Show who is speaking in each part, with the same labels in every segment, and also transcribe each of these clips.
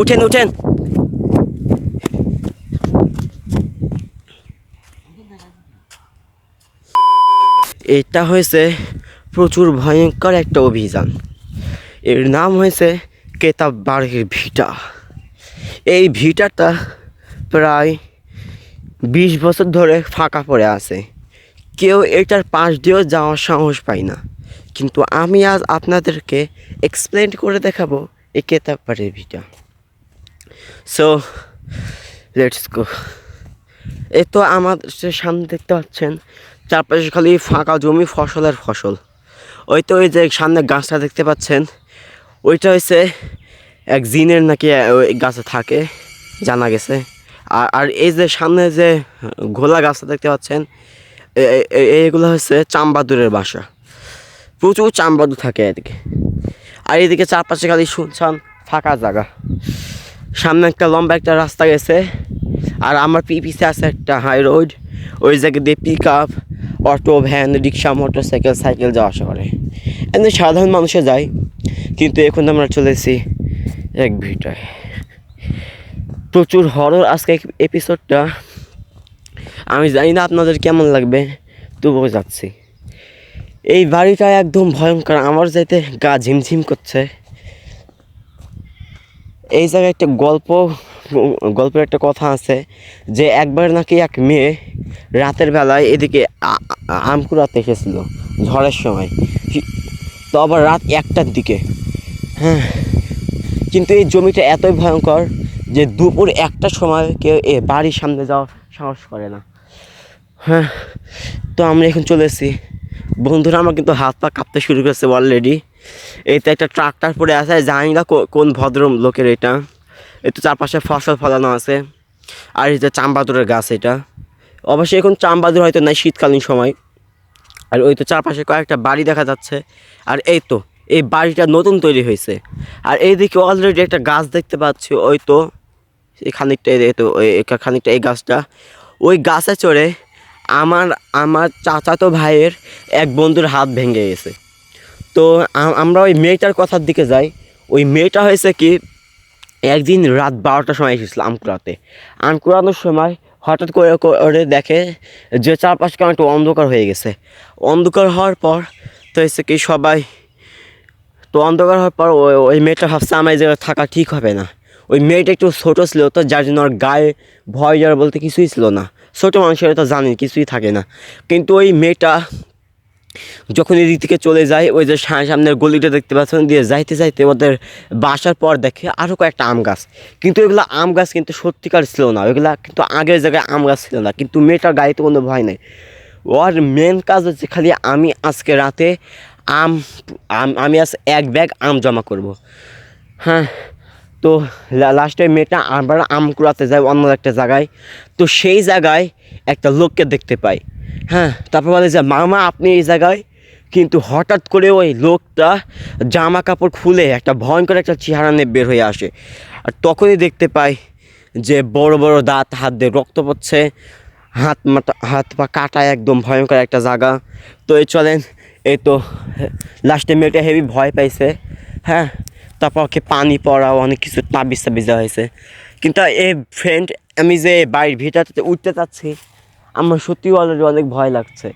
Speaker 1: উঠেন উঠেন। এটা হয়েছে প্রচুর ভয়ঙ্কর একটা অভিযান। এর নাম হয়েছে কেতাব বাড়ির ভিটা। এই ভিটাটা প্রায় বিশ বছর ধরে ফাঁকা পড়ে আছে। কেউ এটার পাশ দিয়েও যাওয়ার সাহস পায় না। কিন্তু আমি আজ আপনাদেরকে এক্সপ্লেন করে দেখাবো এই কেতাব বাড়ির ভিটা। সো লেটস গো এই তো আমাদের সামনে দেখতে পাচ্ছেন, চারপাশে খালি ফাঁকা জমি ফসলের ফসল। ওই তো ওই যে সামনে গাছটা দেখতে পাচ্ছেন, ওইটা হচ্ছে এক জিনের নাকি ওই গাছে থাকে, জানা গেছে। আর আর এই যে সামনে যে ঘোলা গাছটা দেখতে পাচ্ছেন, এ- এ- এ- এইগুলো হচ্ছে চাম্বাদুরের বাসা। প্রচুর চাম্বাদুর থাকে এদিকে। আর এদিকে চারপাশে খালি শুনছান ফাঁকা জায়গা। সামনে একটা লম্বা একটা রাস্তা গেছে, আর আমার পি পিছে আছে একটা হাই রোড ওই জায়গা দিয়ে pick up auto van rickshaw motorcycle cycle যাওয়া আসা করে। এমনি সাধারণ মানুষে যায়, কিন্তু এখন আমরা চলেছি এক ভিটায়। প্রচুর হরর আজকে এপিসোডটা আমি জানি না আপনাদের কেমন লাগবে, তবুও যাচ্ছি। এই বাড়িটা একদম ভয়ঙ্কর, আমার যাইতে গা ঝিমঝিম করছে। এই জায়গায় একটা গল্প, গল্পের একটা কথা আছে যে একবার নাকি এক মেয়ে রাতের বেলায় এদিকে আম কুড়াতে এসেছিল ঝড়ের সময়। তো আবার রাত একটার দিকে। হ্যাঁ কিন্তু এই জমিটা এতই ভয়ঙ্কর যে দুপুর একটার সময় কেউ এ বাড়ির সামনে যাওয়ার সাহস করে না। হ্যাঁ তো আমরা এখন চলে এসেছি। বন্ধুরা, আমার কিন্তু হাত পা কাঁপতে শুরু করেছে অলরেডি এইতে একটা ট্রাক্টর পড়ে আছে, জানি না কোন ভদ্র লোকের এটা। এই তো চারপাশে ফসল ফলানো আছে। আর যে চাম্বাদুরের গাছ এটা। অবশ্যই এখন চাম্বাদুর হয়তো নাই শীতকালীন সময়। আর ওই তো চারপাশে কয়েকটা বাড়ি দেখা যাচ্ছে। আর এই তো, এই বাড়িটা নতুন তৈরি হয়েছে। আর এইদিকে অলরেডি একটা গাছ দেখতে পাচ্ছি, ওই তো খানিকটা এই তো খানিকটা এই গাছটা। ওই গাছে চড়ে আমার আমার চাচাতো ভাইয়ের এক বন্ধুর হাত ভেঙে গেছে। তো আমরা ওই মেয়েটার কথার দিকে যাই। ওই মেয়েটা হয়েছে কি, একদিন রাত বারোটার সময় এসেছিল আম কুড়াতে আম কুড়ানোর সময় হঠাৎ করে করে দেখে যে চারপাশ কেমন একটু অন্ধকার হয়ে গেছে। অন্ধকার হওয়ার পর তো হচ্ছে কি, সবাই তো অন্ধকার হওয়ার পর ওই ওই মেয়েটা ভাবছে, আমার জায়গায় থাকা ঠিক হবে না। ওই মেয়েটা একটু ছোটো ছিল তো, যার জন্য ওর গায়ে ভয় জ্বর বলতে কিছুই ছিল না। ছোটো মানুষেরা তো জানেন, কিছুই থাকে না। কিন্তু ওই মেয়েটা যখন এদিক থেকে চলে যায়, ওই যে সামনের গলিটা দেখতে পাচ্ছেন, দিয়ে যাইতে যাইতে ওদের বাসার পর দেখে আরও কয়েকটা আম গাছ। কিন্তু এগুলো আম গাছ কিন্তু সত্যিকার ছিল না ওইগুলা কিন্তু আগের জায়গায় আম গাছ ছিল না, কিন্তু মেয়েটার গাড়িতে কোনো ভয় নেই। ওর মেন কাজ হচ্ছে খালি আমি আজকে রাতে আম, আম- আমি আজ এক ব্যাগ আম জমা করব। হ্যাঁ তো লাস্টে মেয়েটা আবার আম কুড়াতে যায় অন্য একটা জায়গায়। তো সেই জায়গায় একটা লোককে দেখতে পাই। হ্যাঁ তারপর বলে যে, মামা, আপনি এই জায়গায় কিন্তু হঠাৎ করে ওই লোকটা জামা কাপড় খুলে একটা ভয়ঙ্কর একটা চেহারা নিয়ে বের হয়ে আসে। আর তখনই দেখতে পাই যে, বড় বড় দাঁত, হাত দিয়ে রক্ত পড়ছে, হাত মাথা, হাত পা কাটা একদম ভয়ঙ্কর একটা জায়গা। তো এই চলেন, এই তো, লাস্টে মেয়েটা হেভি ভয় পাইছে হ্যাঁ? তারপর ওকে পানি পড়া অনেক কিছু তাবিজ তাবিজ দেওয়া হয়েছে। কিন্তু এই ফ্রেন্ড আমি যে বাড়ির ভিতরটাতে উঠতে চাচ্ছি আমার সত্যি অলরেডি অনেক ভয় লাগছে।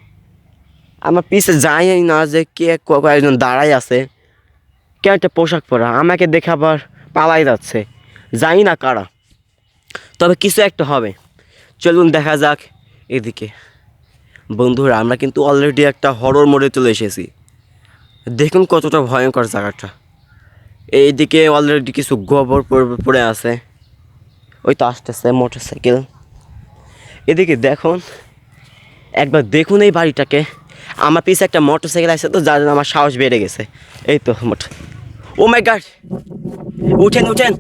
Speaker 1: আমার পিছে যাই না যে কে কয়েকজন দাঁড়াই আছে। কে একটা পোশাক পরা, আমাকে দেখে আবার পালাই যাচ্ছে। জানি না কারা। তবে কিছু একটা হবে। চলুন দেখা যাক এদিকে। বন্ধুরা, আমরা কিন্তু অলরেডি একটা হরর মোড়ে চলে এসেছি। দেখুন কতটা ভয়ঙ্কর জায়গাটা। এইদিকে অলরেডি কিছু গোবর পড়ে- আছে। ওই তো আসতেছে মোটর সাইকেল এদিকে দেখুন, একবার দেখুন এই বাড়িটাকে। আমার পিছে একটা মোটর সাইকেল আছে তো, যার আমার সাহস বেড়ে গেছে। এই তো মোটর ও মাই গাড উঠেন উঠেন!